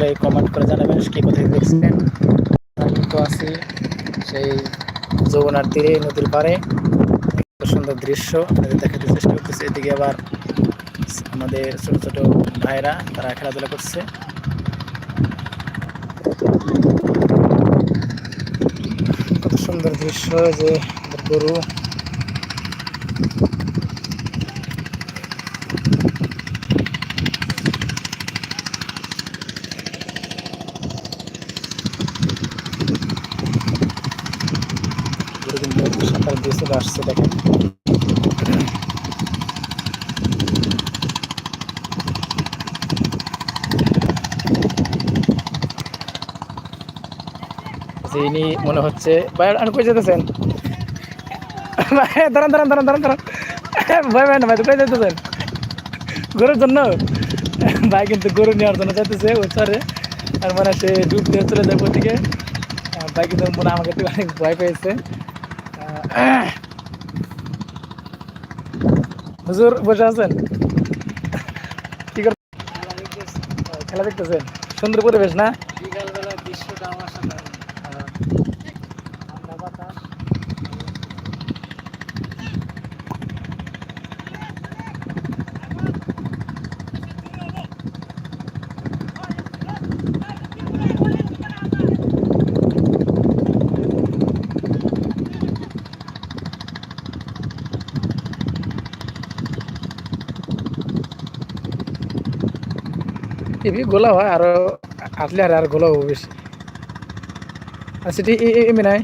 হলে কমেন্ট করে জানাবেন কে কোথায় দেখছেন। তো আছি সেই যমুনার তীরে, নদীর পাড়ে। সুন্দর দৃশ্য দেখাতে চেষ্টা করতেছি। এদিকে আবার আমাদের ছোট ছোট ভাইরা তারা খেলাধুলা করছে। কত সুন্দর দৃশ্য, যে গরু কিন্তু সাঁতার দিয়ে চলে আসছে দেখেন যে ইনি মনে হচ্ছে ভাই আপনি কই যেতেছেন ভাই, দাঁড়ান দাঁড়ান দাঁড়ান দাঁড়ান ভাই ভাই না ভাই কই যেতেছেন গরুর জন্য? ভাই কিন্তু গরু নেওয়ার জন্য যাইতেছে ওই চরে আর মানে সে ডুব দিয়ে চলে যাবে ওদিকে। ভাই কিন্তু মনে আমাকে একটু অনেক ভয় পেয়েছে। হুজুর বসে আছেন? কি কর খেলা দেখতেছেন? সুন্দর পরিবেশ না বিকালবেলা দৃশ্যটা আমার সাথে আহ, ঠান্ডা বাতাস টিভি গোলা হয় আরও আসলে আর আর গোলা হবে বেশি আচ্ছা ঠিক এমনি নাই?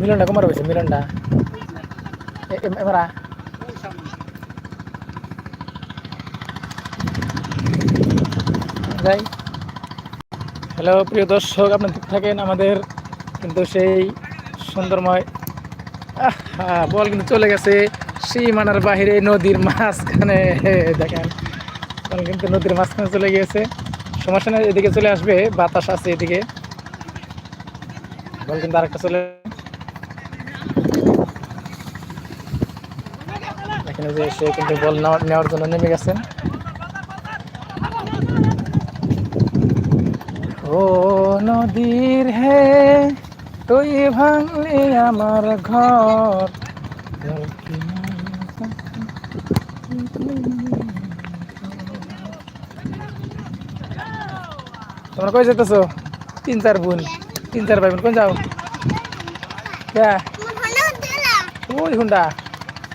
মিলনটা কমার হয়েছে মিলনটা সামনে যাই হ্যালো প্রিয় দর্শক, আপনার থাকেন আমাদের কিন্তু সেই সুন্দরময় বল কিন্তু চলে গেছে সীমানার বাহিরে, নদীর মাঝখানে। দেখেন, বল কিন্তু নদীর মাঝখানে চলে গিয়েছে। সমস্যা এদিকে চলে আসবে, বাতাস আছে এদিকে। বল কিন্তু আরেকটা চলে এখানে যে সে কিন্তু বল নেওয়ার জন্য নেমে গেছেন ও নদীর হে তুই ভাঙলি আমার ঘর। তোমরা কই যেতেছো তিন চার বোন তিন চার ভাই বোন কোন যাও? কে? ওই হুন্ডা।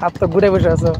হাত তো ঘুরে বসে আছো।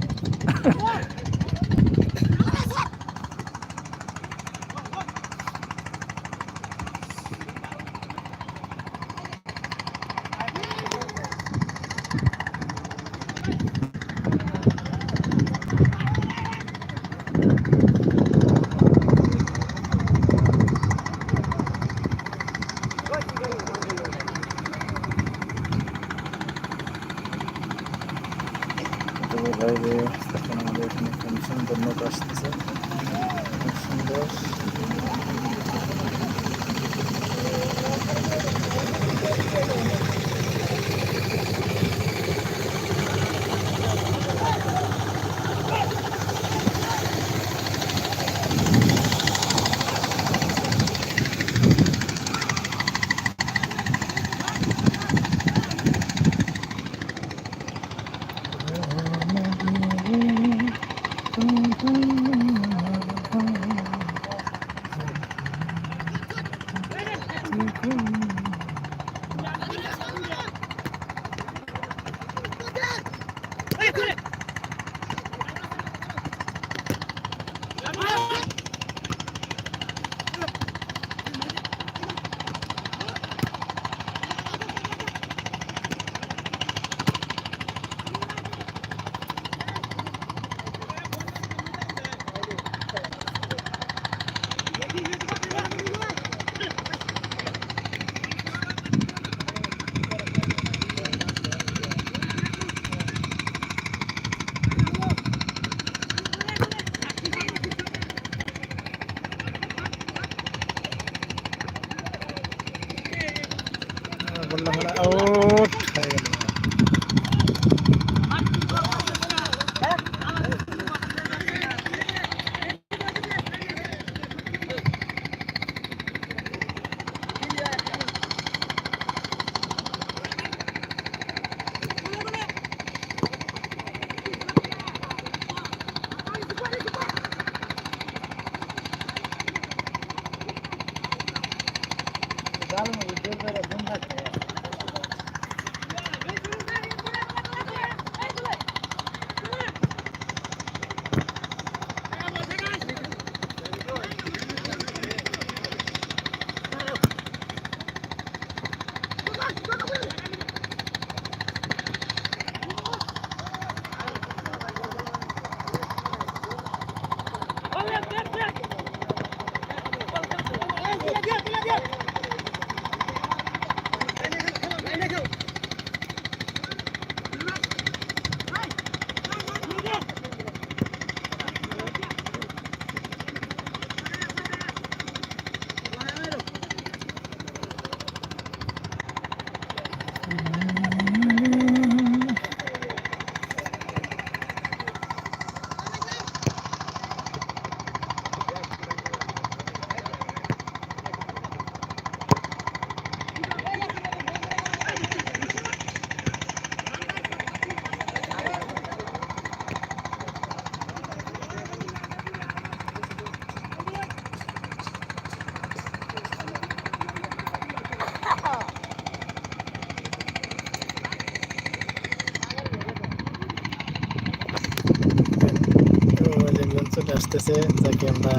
আসতেছে যাকে আমরা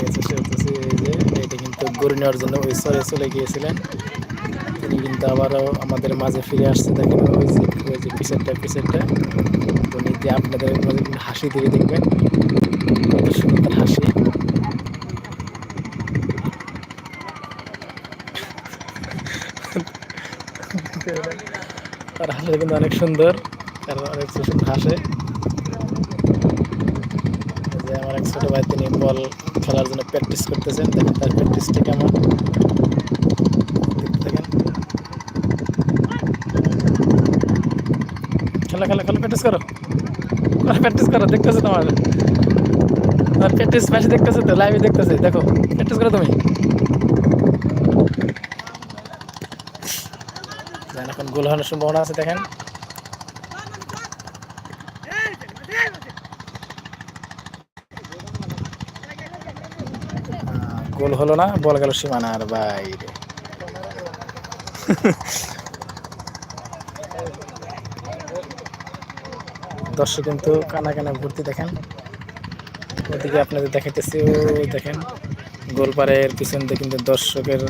এই যে, এটা কিন্তু গরু নেওয়ার জন্য ওই সরে চলে গিয়েছিলেন। তিনি কিন্তু আবারও আমাদের মাঝে ফিরে আসছে দেখেন ওই যে ওই যে পিছনটা পিছনটা। উনি যে আপনাদের মাঝে হাসি দিয়ে দেখবেন। সুন্দর হাসি। তার হাসি কিন্তু অনেক সুন্দর। অনেক হাসে এই ছোট ভাই তিনি বল খেলার জন্য প্র্যাকটিস করতেছেন, দেখেন তার প্র্যাকটিসটা কেমন। দেখতে থাকেন। খেলা খেলা খেলা প্র্যাকটিস করো। প্র্যাকটিস করো, দেখতেছো তোমার। আর প্র্যাকটিস ম্যাচ দেখতেছো তো লাইভে দেখতেছে, দেখো প্র্যাকটিস করো তুমি। এখন গোল হওয়ার সম্ভাবনা আছে, দেখেন। গোল হলো না, বল গেল সীমানার বাইরে। দর্শক কিন্তু কানা কানা ঘুরতে দেখেন। ওদিকে আপনাদের দেখাইতেছি দেখেন, গোলপাড়ের পিছন দিয়ে কিন্তু দর্শকের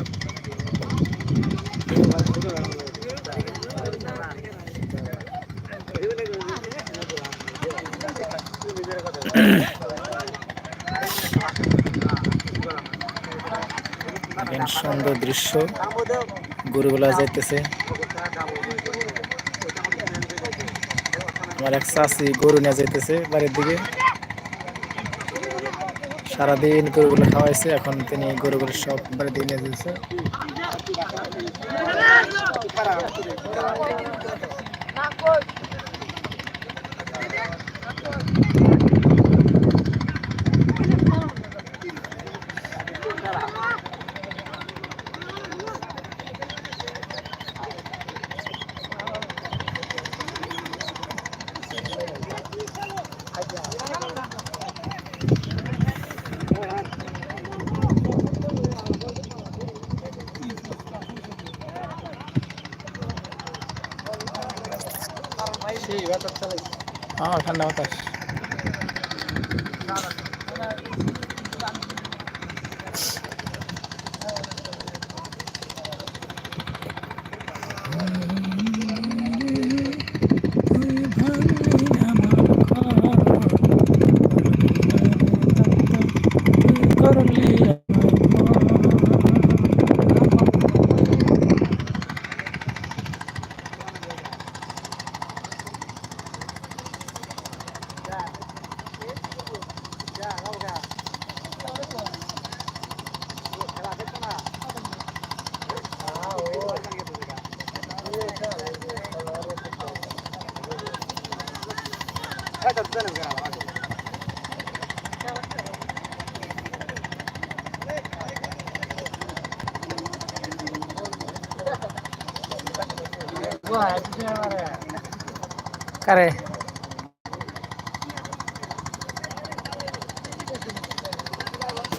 সুন্দর দৃশ্য। গরুগুলা যাইতেছে। আমার এক চাষি গরু নিয়ে যাইতেছে বাড়ির দিকে। সারাদিন গরুগুলো খাওয়াইছে, এখন তিনি গরুগুলো সব বাড়ির দিকে নিয়ে যাচ্ছে না চালাইছে হ্যাঁ ঠান্ডা বাতাস কারে?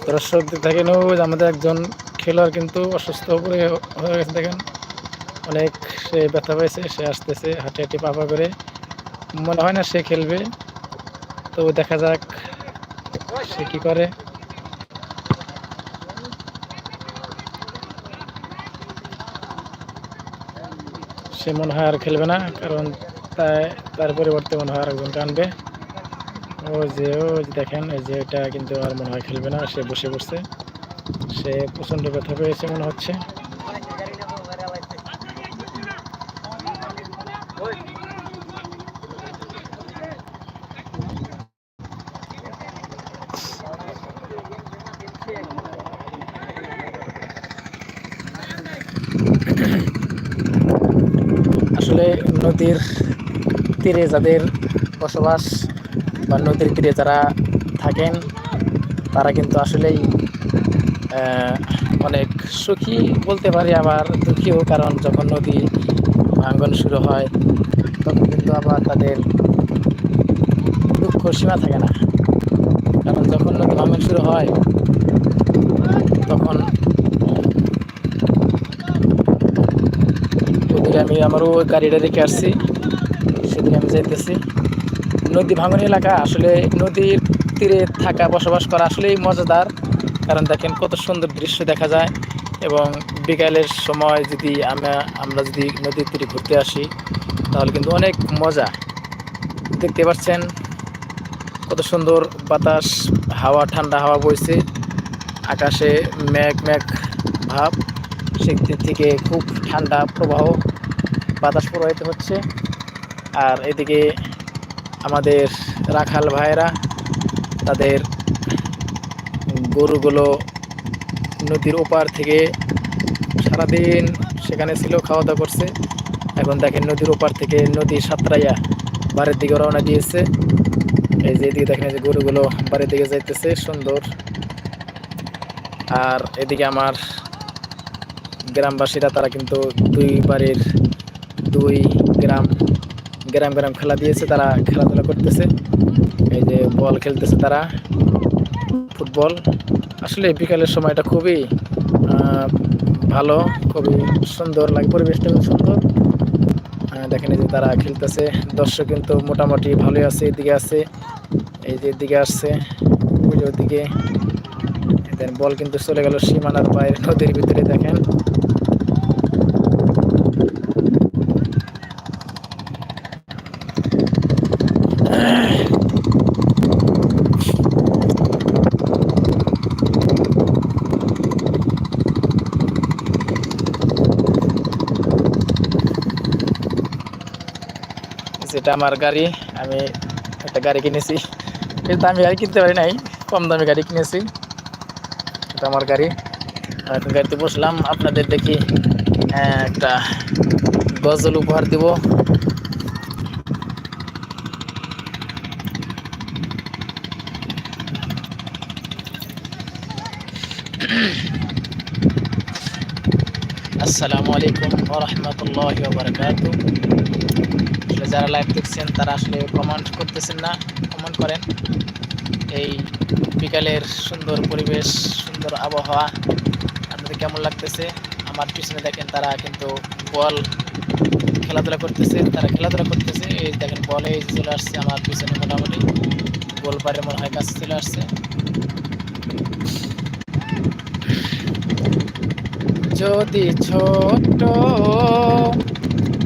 দর্শক দেখেন আমাদের একজন খেলোয়াড় কিন্তু অসুস্থ করে হয়ে গেছে, দেখেন। অনেক সে ব্যথা পেয়েছে সে আসতেছে হাঁটে হাঁটে পাপা করে। মনে হয় না সে খেলবে। তো দেখা যাক সে কি করে। সে মনে হয় আর খেলবে না, কারণ তাই তার পরিবর্তে মনে হয় আরেকজনকে আনবে। ও যে, ও দেখেন, এই যে এটা কিন্তু আর মনে হয় খেলবে না, সে বসে বসে সে প্রচণ্ড ব্যথা পেয়েছে মনে হচ্ছে আসলে নদীর তীরে যাদের বসবাস বা নদীর তীরে যারা থাকেন, তারা কিন্তু আসলেই অনেক সুখী বলতে পারি আবার দুঃখীও। কারণ যখন নদী ভাঙ্গন শুরু হয়, তখন কিন্তু আবার তাদের দুঃখ সীমা থাকে না। কারণ যখন নদী ভাঙ্গন শুরু হয়, তখন আমি আমারও গাড়িটা রেখে আসছি। সেদিকে আমি যাইতেছি। নদী ভাঙন এলাকা, আসলে নদীর তীরে থাকা, বসবাস করা আসলেই মজাদার। কারণ দেখেন কত সুন্দর দৃশ্য দেখা যায় এবং বিকালের সময় যদি আমরা আমরা যদি নদীর তীরে ঘুরতে আসি, তাহলে কিন্তু অনেক মজা। দেখতে পাচ্ছেন কত সুন্দর বাতাস, হাওয়া, ঠান্ডা হাওয়া বইছে। আকাশে মেঘ মেঘ ভাব। সেদিক থেকে খুব ঠান্ডা প্রবাহ, বাতাস প্রবাহিত হচ্ছে। আর এদিকে আমাদের রাখাল ভাইয়েরা, তাদের গরুগুলো নদীর ওপার থেকে সারাদিন সেখানে ছিল খাওয়া দাওয়া করছে। এখন দেখেন নদীর ওপার থেকে নদী সাঁতরাইয়া বাড়ির দিকে রওনা দিয়েছে। এই যে এদিকে দেখেন যে গরুগুলো বাড়ির দিকে যাইতেছে, সুন্দর। আর এদিকে আমার গ্রামবাসীরা, তারা কিন্তু দুই বাড়ির দুই গ্রাম গ্রাম গ্রাম খেলা দিয়েছে, তারা খেলাধুলা করতেছে। এই যে বল খেলতেছে তারা, ফুটবল। আসলে বিকালের সময়টা খুবই ভালো, খুবই সুন্দর লাগে, পরিবেশটা খুব সুন্দর। দেখেন এই যে তারা খেলতেছে, দর্শক কিন্তু মোটামুটি ভালোই আছে, এদিকে আছে, এই যে এদিকে আসছে ওই দেন বল কিন্তু চলে গেল সীমানার বাইরে নদীর ভিতরে, দেখেন। যেটা আমার গাড়ি আমি একটা গাড়ি কিনেছি। কিন্তু আমি গাড়ি কিনতে পারি নাই কম দামি গাড়ি কিনেছি। এটা আমার গাড়ি। গাড়িতে বসলাম আপনাদের দেখি আহ, একটা গজল উপহার দিব। আসসালামু আলাইকুম ওরহমতুল্লাহ বারকাতু যারা লাইভ দেখছেন, তারা আসলে কমেন্ট করতেছেন না কমেন্ট করেন। এই বিকালের সুন্দর পরিবেশ, সুন্দর আবহাওয়া, আপনাদের কেমন লাগতেছে? আমার পিছনে দেখেন তারা কিন্তু বল খেলাধুলা করতেছে, তারা খেলাধুলা করতেছে। এই দেখেন বলে চলে আসছে আমার পিছনে মোটামুটি। গোলপারে মনে হয়, কাছে চলে আসছে। যদি ছোট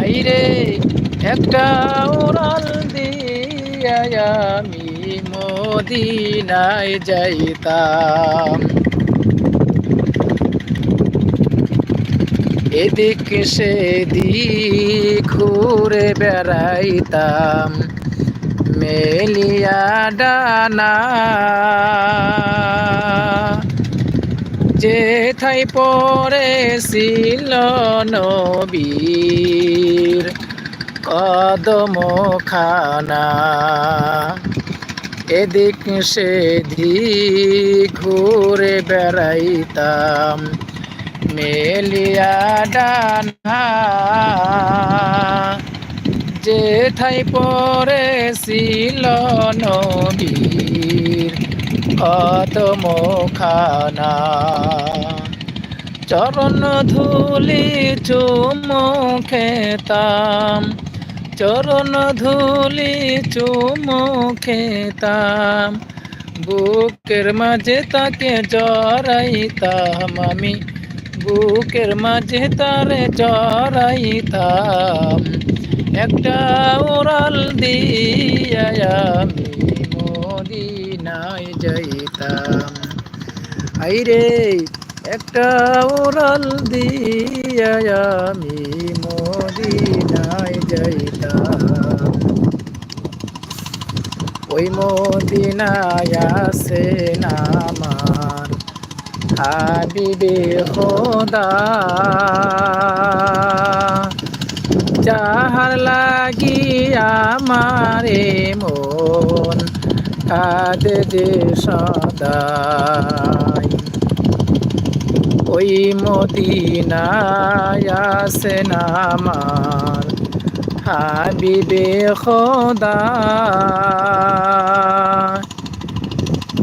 আইরে একটা উড়াল দিয়া মদিনায় যাইতাম। এদিক সেদিক ঘুরে বেড়াইতাম। মেলিয়া ডানা যেথাই পড়েছিল নবীর কদম খানা এদিক সেদিক ঘুরে বেড়াইতাম মেলিয়া ডানা যেথাই পড়েছিল নবীর কদম খানা চরণ ধুলি চুমু খেতাম চরণ ধুলি চুমু খেতাম বুকের মাঝে তাকে জড়াইতাম আমি, বুকের মাঝে তারে জড়াইতাম। একটা উড়াল দিয়া আমি মদিনায় যাইতাম। আইরে, একটা ওরাল দিয়া আমি মদিনায় যাইতাম। ওই মদিনায় আছে আমার হাবিবে খোদা। যাহার লাগি আমারে মন, কাঁদে যে সদাই। ওই মদিনায় আসেন আমার, হাবিবে খোদা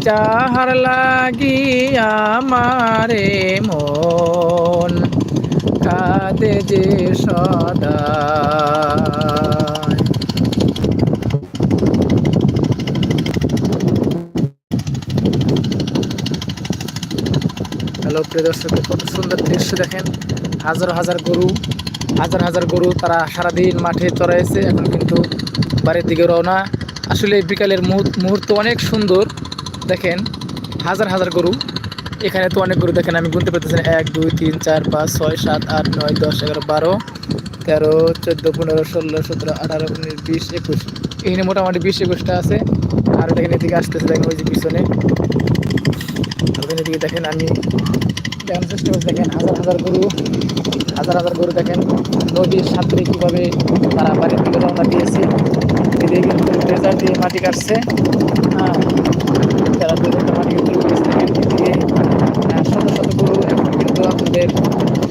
যাহার লাগি আমারে মন কাঁদে যে সদা। হ্যালো, প্রিয় দর্শক, কত সুন্দর দৃশ্য দেখেন। হাজার হাজার গরু, হাজার হাজার গরু তারা সারাদিন মাঠে চড়াইছে এখন কিন্তু বাড়ির দিকে রওনা। আসলে বিকালের মুহূর্ত অনেক সুন্দর। দেখেন, হাজার হাজার গরু। এখানে তো অনেক গরু দেখেন, আমি গুনতে পারতেছি না। এক, দুই, তিন, চার, পাঁচ, ছয়, সাত, আট, নয়, দশ, এগারো, বারো, তেরো, চোদ্দ, পনেরো, ষোলো, সতেরো, আঠারো, উনিশ, বিশ, একুশ। এখানে মোটামুটি বিশ, একুশটা আছে। আর দেখেন এদিকে আসতেছে, দেখেন ওই যে পিছনে। এদিকে দেখেন, আমি দেখানোর চেষ্টা করছি, দেখেন হাজার হাজার গরু, হাজার হাজার গরু দেখেন, নদীর সাঁতরে কীভাবে তারা বাড়ির দিকে রওনা দিয়েছে। এদিকে কিন্তু মাটি কাটছে। হ্যাঁ তারা ড্রেজারটা মাটি কাটতে গরু এখন কিন্তু আপনাদের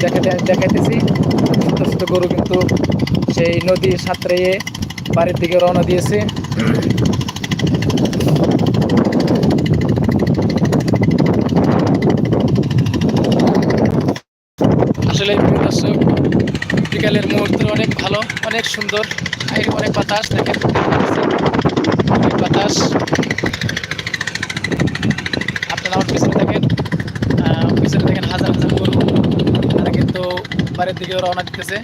দেখাতে দেখাইতেছি গরু কিন্তু সেই নদীর সাঁতরে বাড়ির দিকে রওনা দিয়েছে আসলে বিকালের মুহূর্ত অনেক ভালো, অনেক সুন্দর অনেক বাতাস, দেখেন। অনেক বাতাস আপনারা আমার পিছনে দেখেন আহ, পিছনে দেখেন হাজার হাজার গরু তারা কিন্তু বাড়ির দিকে রওনা দিতেছে।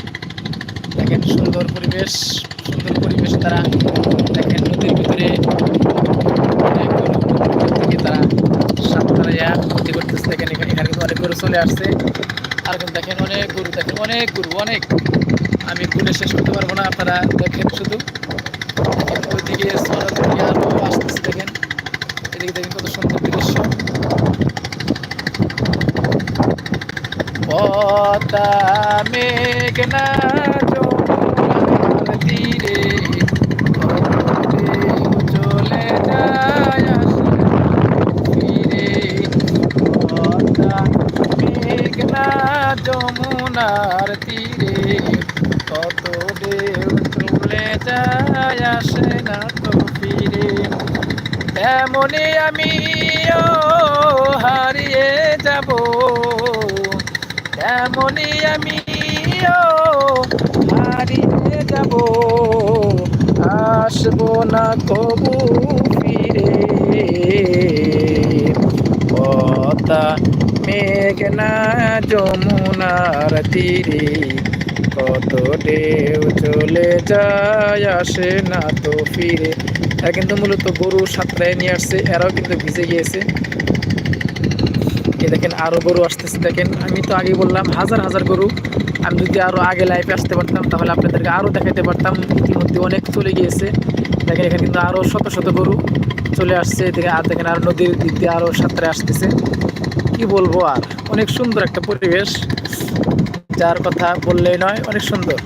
দেখেন সুন্দর পরিবেশ সুন্দর পরিবেশ তারা। দেখেন নদীর ভিতরে তারা সাতটারা ক্ষতি করতেছে। দেখেন এখানে এখানে কিন্তু অনেক গরু চলে আসছে। আর এখন দেখেন অনেক গরু, দেখেন অনেক গরু, অনেক। আমি গুনে শেষ করতে পারব না, আপনারা দেখেন শুধু। ওইদিকে সরাসরি আরও আসতেছে, দেখেন। এদিকে দেখেন কত সুন্দর পতা মেঘনা যমুনার চলে যায় মেঘনা যমুনার তীরে। কত ঢেউ চলে যায় না তো ফিরে। তেমনি আমিও হারিয়ে যাব তেমনি আমিও হারিয়ে যাব। আসব না কবু ফিরে। পতা মেঘনা যমুনার তীরে। কত ঢেউ চলে যায়, আসে না তো ফিরে। এরা কিন্তু মূলত গরু সাঁতরায় নিয়ে আসছে, এরাও কিন্তু ভিজে গিয়েছে। এই দেখেন আরও গরু আসতেছে। দেখেন, আমি তো আগেই বললাম, হাজার হাজার গরু। আমি যদি আরও আগে লাইফে আসতে পারতাম, তাহলে আপনাদেরকে আরও দেখাতে পারতাম। ইতিমধ্যে অনেক চলে গিয়েছে। দেখেন, এখানে কিন্তু আরও শত শত গরু চলে আসছে। এদিকে আর দেখেন, আর নদীর দিক দিয়ে আরও সাঁতরে আসতেছে। কি বলব আর? অনেক সুন্দর একটা পরিবেশ। যার কথা বললেই নয়, অনেক সুন্দর।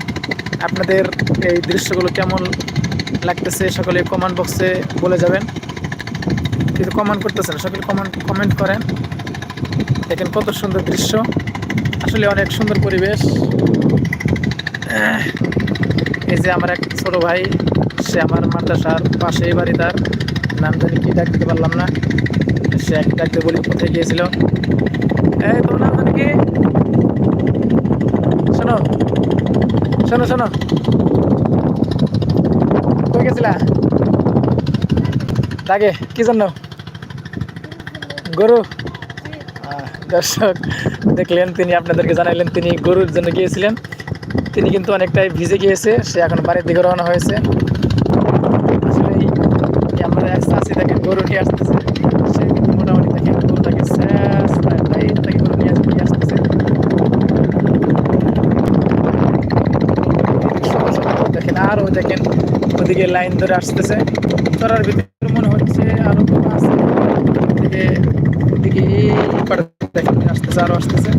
আপনাদের এই দৃশ্যগুলো কেমন লাগতেছে, সকলে কমেন্ট বক্সে বলে যাবেন। কিন্তু কমেন্ট করতেছেন সকলে কমেন্ট কমেন্ট করেন। দেখেন কত সুন্দর দৃশ্য। আসলে অনেক সুন্দর পরিবেশ। এই যে আমার এক ছোট ভাই, সে আমার মাদ্রাসার পাশেই বাড়ি তার। নাম জানি কি ডাকতে পারলাম না। সে এক ডাকতে বলি, কোথায় গিয়েছিল? এই কি? শোনো শোনো শোনো। কই গেছিলা? তাকে কি জন্য? গরু? দর্শক, দেখলেন, তিনি আপনাদেরকে জানাইলেন, তিনি গরুর জন্য গিয়েছিলেন। তিনি কিন্তু অনেকটাই ভিজে গিয়েছে, সে এখন বাড়ির দিকে রওনা হয়েছে। আসলে দেখেন, গরু আসতেছে। সে মোটামুটি আসতেছে। দেখেন আরও দেখেন, ওদিকে লাইন ধরে আসতেছে। ধরার ভিতরে মনে হচ্ছে আরও কোনো আছে ওদিকে ওদিকে এই পাড়ে দেখেন আসতেছে আরও আসতেছে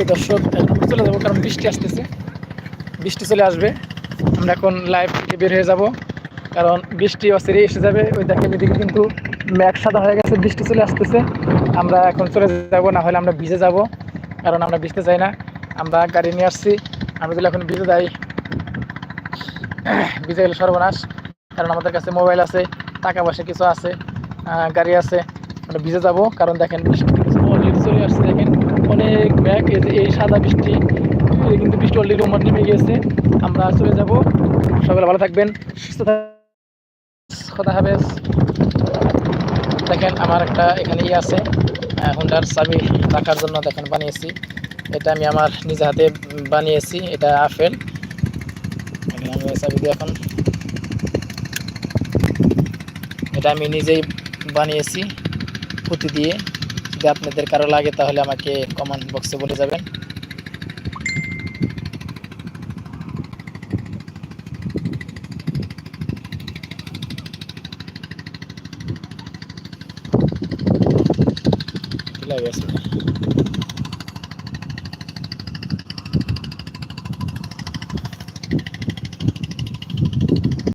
এই দর্শক এখন আমরা চলে যাব কারণ বৃষ্টি আসতেছে। বৃষ্টি চলে আসবে। আমরা এখন লাইভ থেকে বের হয়ে যাব। কারণ বৃষ্টি অসিরে এসে যাবে। ওই দেখেন এদিকে কিন্তু ম্যাঘ সাদা হয়ে গেছে, বৃষ্টি চলে আসতেছে। আমরা এখন চলে যাব, না হলে আমরা ভিজে যাব। কারণ আমরা ভিজতে চাই না। আমরা গাড়ি নিয়ে আসছি। আমরা যদি এখন ভিজে যাই, ভিজে গেলে সর্বনাশ। কারণ আমাদের কাছে মোবাইল আছে, টাকা পয়সা কিছু আছে গাড়ি আছে। আমরা ভিজে যাব। কারণ দেখেন বৃষ্টি চলে আসছে। দেখেন, অনেক ব্যাগ এই সাদা বৃষ্টি এই কিন্তু বৃষ্টি অলরেডি উমার নেমে গিয়েছে আমরা চলে যাব। সকালে ভালো থাকবেন, সুস্থ কথা হাফেজ। দেখেন আমার একটা এখানে ইয়ে আছে হুন্ডার চাবি রাখার জন্য দেখেন বানিয়েছি। এটা আমি আমার নিজে হাতে বানিয়েছি, এটা আপেল। আমি চাবি দিয়ে এখন এটা আমি নিজেই বানিয়েছি, পুঁতি দিয়ে। যদি আপনাদের কারও লাগে তাহলে আমাকে কমেন্ট বক্সে বলে যাবেন। আসলে